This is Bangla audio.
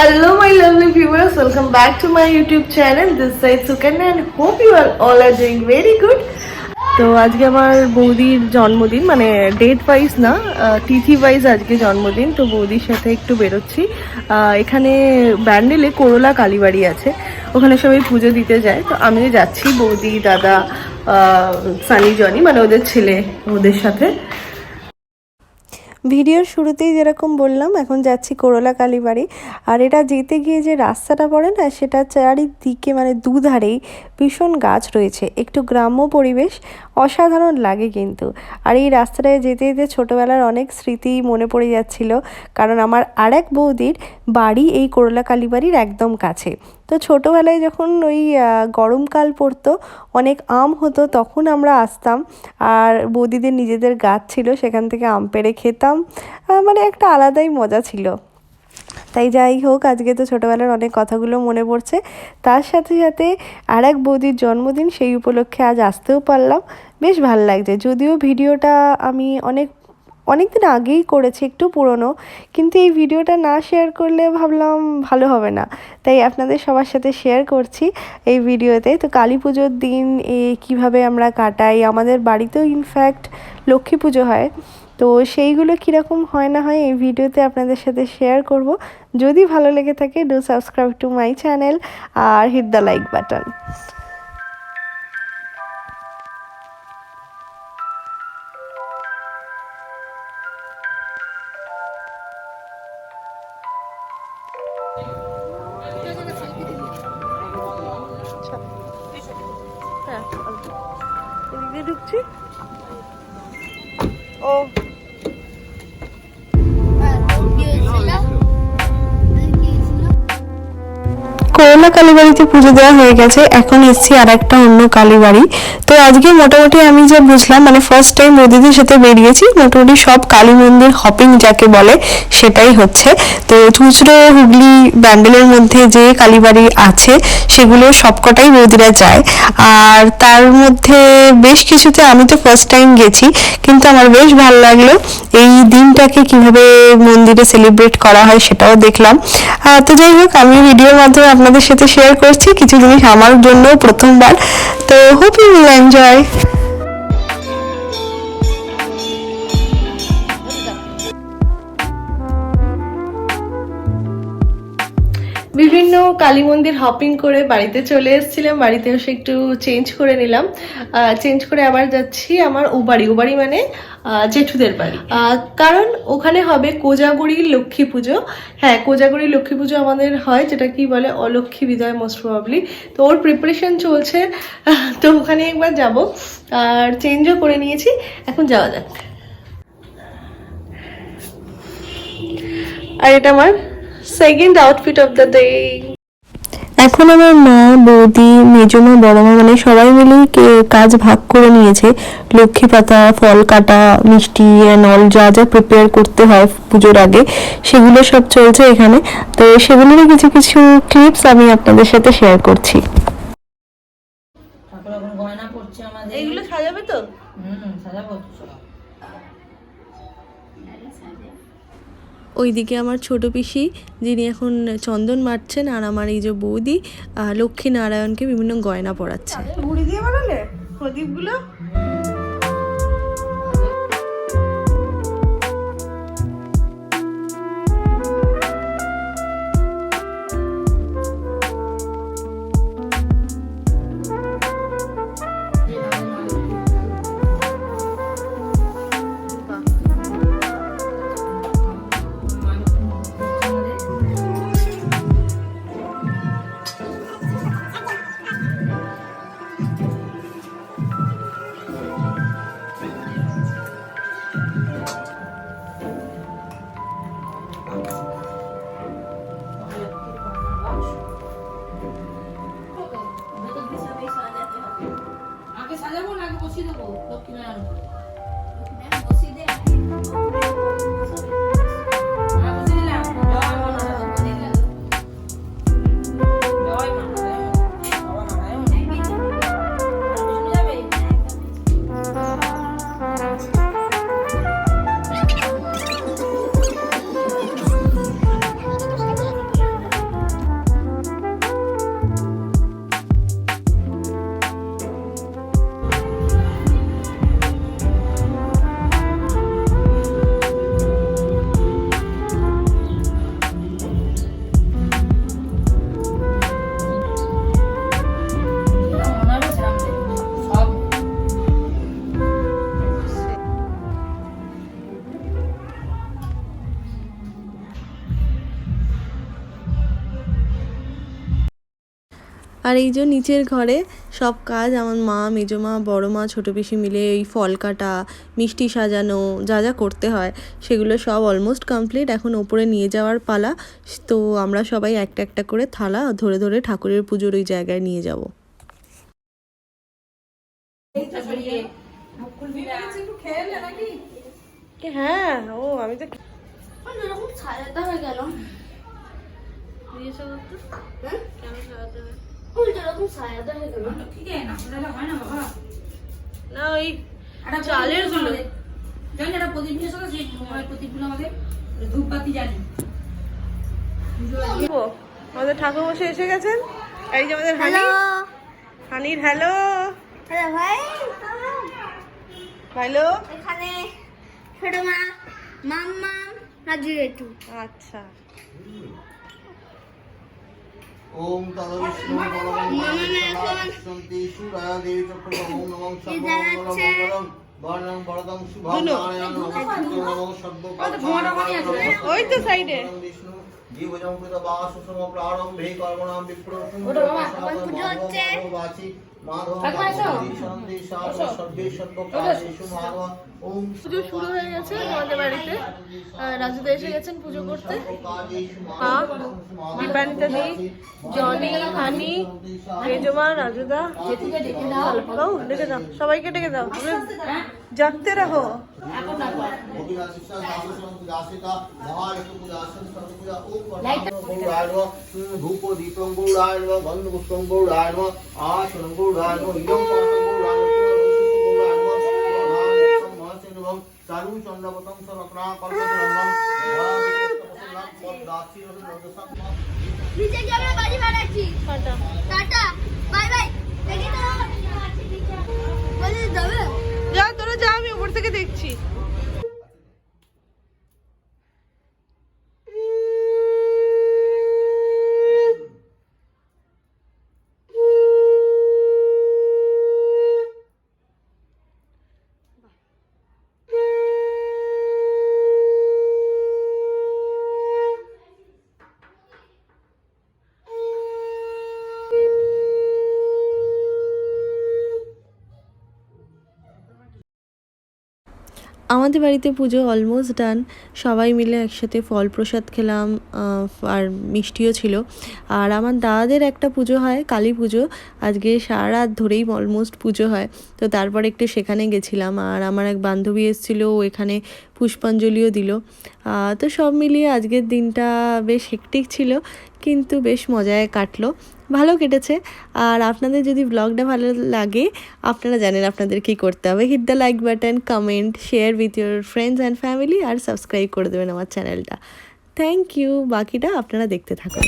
Hello, my lovely viewers. Welcome back to my YouTube channel. This side Sukanya and hope you are all are doing very good. তো আজকে আমার বৌদির জন্মদিন মানে ডেট ওয়াইজ না তিথি ওয়াইজ আজকে জন্মদিন তো বৌদির সাথে একটু বেরোচ্ছি এখানে ব্যান্ডেলে করোলা কালীবাড়ি আছে ওখানে সবাই পুজো দিতে যায় তো আমি যাচ্ছি বৌদি দাদা সানি জনি মানে ওদের ছেলে ওদের সাথে ভিডিওর শুরুতেই যেরকম বললাম, এখন যাচ্ছি করলা কালীবাড়ি। আর এটা যেতে গিয়ে যে রাস্তাটা পড়ে না, সেটা চারিদিকে মানে দুধারেই ভীষণ গাছ রয়েছে। একটু গ্রাম্য পরিবেশ, অসাধারণ লাগে কিন্তু। আর এই রাস্তাটায় যেতে যেতে ছোটোবেলার অনেক স্মৃতি মনে পড়ে যাচ্ছিল। কারণ আমার আর এক বৌদির বাড়ি এই করোলা কালীবাড়ির একদম কাছে। তো ছোটোবেলায় যখন ওই গরমকাল পড়তো, অনেক আম হতো, তখন আমরা আসতাম আর বৌদিদের নিজেদের গাছ ছিল, সেখান থেকে আম পেড়ে খেতাম। মানে একটা আলাদাই মজা ছিল। তাই যাই হোক, আজকে তো ছোটোবেলার অনেক কথাগুলো মনে পড়ছে। তার সাথে সাথে আর এক বৌদির জন্মদিন, সেই উপলক্ষে আজ আসতেও পারলাম। বেশ ভালো লাগছে। যদিও ভিডিওটা আমি অনেক অনেক দিন আগেই করেছি, একটু পুরনো। কিন্তু এই ভিডিওটা না শেয়ার করলে ভাবলাম ভালো হবে না। তাই আপনাদের সবার সাথে শেয়ার করছি এই ভিডিওতে। তো কালী পুজোর দিন, এ কীভাবে আমরা কাটাই? আমাদের বাড়িতেও ইনফ্যাক্ট লক্ষ্মী পুজো হয়। তো সেইগুলো কীরকম হয় না হয় এই ভিডিওতে আপনাদের সাথে শেয়ার করব। যদি ভালো লেগে থাকে do subscribe to my channel R hit the like button হ্যাঁ এদিকে ঢুকছি ও। করোনা কালীবাড়িতে পুজো দেওয়া হয়ে গেছে, এখন এসছি আর একটা অন্য কালীবাড়ি। তো আজকে মোটামুটি আমি যা বুঝলাম মানে ফার্স্ট টাইম মোদিদের সাথে বেরিয়েছি, মোটামুটি সব কালী মন্দির হপিং যাকে বলে, সেটাই হচ্ছে। তো চুচড়ো হুগলি ব্যান্ডেলের মধ্যে যে কালীবাড়ি আছে, সেগুলো সবকটাই বৌদিরা যায় আর তার মধ্যে বেশ কিছুতে আমি তো ফার্স্ট টাইম গেছি, কিন্তু আমার বেশ ভালো লাগল এই দিনটাকে কীভাবে মন্দিরে সেলিব্রেট করা হয় সেটাও দেখলাম। তো যাই হোক, আমি ভিডিওর মাধ্যমে আপনাদের সাথে শেয়ার করছি কিছু জিনিস আমার জন্য প্রথমবার। তো হোপ ইউ উইল এনজয় বিভিন্ন কালী মন্দির হপিং করে বাড়িতে চলে এসেছিলাম। বাড়িতে এসে একটু চেঞ্জ করে নিলাম। চেঞ্জ করে আবার যাচ্ছি আমার ও বাড়ি ও বাড়ি মানে জেঠুদের বাড়ি। কারণ ওখানে হবে কোজাগরি লক্ষ্মী পুজো। হ্যাঁ কোজাগরি লক্ষ্মী পুজো আমাদের হয় যেটা কি বলে অলক্ষ্মী বিদয় মোস্ট প্রবাবলি তো ওর প্রিপারেশন চলছে। তো ওখানে একবার যাব। আর চেঞ্জও করে নিয়েছি। এখন যাওয়া যাক। আর এটা আমার second outfit of the day এখন আমার মা বৌদি মেজমা বড়মা মানে সবাই মিলেই কে- কাজ ভাগ করে নিয়েছে। লক্ষ্মী পাতা ফল কাটা মিষ্টি অ্যান্ড অল যা যা প্রিপেয়ার করতে হয় পুজোর আগে সেগুলো সব চলছে এখানে। তো সেগুলোরই কিছু কিছু ক্লিপস আমি আপনাদের সাথে শেয়ার করছি। তারপর এখন গয়না পড়ছে আমাদের। এইগুলো সাজাবে তো? হুম সাজাবো। ওইদিকে আমার ছোট পিসি, যিনি এখন চন্দন মারছেন আর আমার এই যে বৌদি লক্ষ্মী নারায়ণকে বিভিন্ন গয়না পরাচ্ছে। প্রদীপগুলো? আগে সাজাবো না আগে বসিয়ে দেবো লক্ষ্মীনারায়ণ হ্যাঁ, আর এই যে নিচের ঘরে সব কাজ আমার মা মেজো মা বড়ো মা ছোটো পিসি মিলে এই ফল কাটা মিষ্টি সাজানো যা যা করতে হয় সেগুলো সব অলমোস্ট কমপ্লিট এখন ওপরে নিয়ে যাওয়ার পালা। তো আমরা সবাই একটা একটা করে থালা ধরে ধরে ঠাকুরের পুজোর ওই জায়গায় নিয়ে যাব। হ্যাঁ ও আমি তো এরকম সাজাতে হয়? কেন উল্টো এরকম সাজাতে হয় কেন ঠিক আছে না ওটা হয় না বাবা। না ওই চালেরগুলো। জানি একটা প্রদীপ নিয়ে এসো না, সেই প্রদীপগুলো আমাদের ধূপবাতি জানি। আমাদের ঠাকুর মশাই এসে গেছেন? এই যে আমাদের হানি। হানির হ্যালো। হ্যালো ভাই হ্যালো। এখানে ছোট মা মাম্মা রাজু রেটু। আচ্ছা। ওম তদবিষ্ণু পরমন্তি সুরায়া দেবী চক্রবর্তী নমঃ সর্বমঙ্গলমঙ্গলম বর্ণং বরদং শুভং নারায়ণ নমঃ সর্বকার্যে ওই তো সাইডে। বিষ্ণু। জীবজং কৃত বাস সম প্রারম্ভে কর্মণাম বিপ্র পুজো হচ্ছে। বাচি পুজো শুরু হয়ে গেছে আমাদের বাড়িতে রাজুদা এসে গেছেন পুজো করতে মা দীপানিতা জনি হানি রেজমা রাজুদা ডেকে দাও সবাইকে ডেকে দাও তুমি জাগতে রাখো ধূপ দীপং গৌড়ায় নম গন্ধ পুষ্পং গৌড়ায় নম আসনং গৌড়ায় নম ইদং পাঠং গৌড়ায় নম চারু চন্দ্রপতং সরকরা কল্পতরঙ্গম পদ্মাসি নিচে গিয়ে আমরা বাড়ি বাড়াচ্ছি টাটা বাই বাই দেখি তো বলি যাবে উপর থেকে দেখছি। আমাদের বাড়িতে পুজো অলমোস্ট ডান সবাই মিলে একসাথে ফল প্রসাদ খেলাম আর মিষ্টিও ছিল। আর আমার দাদাদের একটা পুজো হয়, কালী পুজো। আজকে সারা ধরেই অলমোস্ট পুজো হয়। তো তারপর একটু সেখানে গেছিলাম আর আমার এক বান্ধবী এসেছিল, ও এখানে পুষ্পাঞ্জলিও দিল। তো সব মিলিয়ে আজকের দিনটা বেশ হেকটিক ছিল। কিন্তু বেশ মজায় কাটলো। ভালো কেটেছে। আর আপনাদের যদি ব্লগটা ভালো লাগে, আপনারা জানেন আপনাদের কি করতে হবে। Hit the like button comment share with your friends and family R subscribe করে দেবেন আমার চ্যানেলটা থ্যাংক ইউ বাকিটা আপনারা দেখতে থাকুন।